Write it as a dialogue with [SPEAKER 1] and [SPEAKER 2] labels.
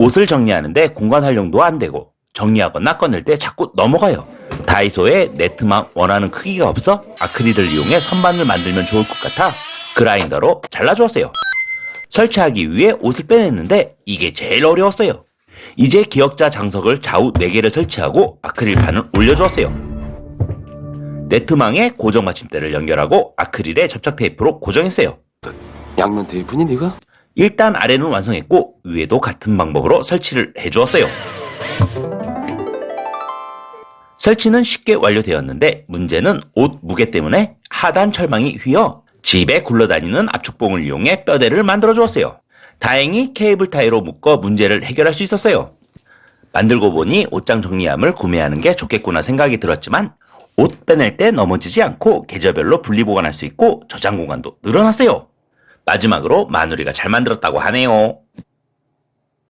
[SPEAKER 1] 옷을 정리하는데 공간 활용도 안 되고 정리하거나 꺼낼 때 자꾸 넘어가요. 다이소에 네트만 원하는 크기가 없어 아크릴을 이용해 선반을 만들면 좋을 것 같아 그라인더로 잘라주었어요. 설치하기 위해 옷을 빼냈는데 이게 제일 어려웠어요. 이제 기역자 장석을 좌우 4개를 설치하고 아크릴판을 올려주었어요. 네트망에 고정 받침대를 연결하고 아크릴에 접착 테이프로 고정했어요.
[SPEAKER 2] 양면 테이프니 네가?
[SPEAKER 1] 일단 아래는 완성했고 위에도 같은 방법으로 설치를 해주었어요. 설치는 쉽게 완료되었는데 문제는 옷 무게 때문에 하단 철망이 휘어 집에 굴러다니는 압축봉을 이용해 뼈대를 만들어 주었어요. 다행히 케이블 타이로 묶어 문제를 해결할 수 있었어요. 만들고 보니 옷장 정리함을 구매하는 게 좋겠구나 생각이 들었지만 옷 빼낼 때 넘어지지 않고 계절별로 분리 보관할 수 있고 저장 공간도 늘어났어요. 마지막으로 마누리가 잘 만들었다고 하네요.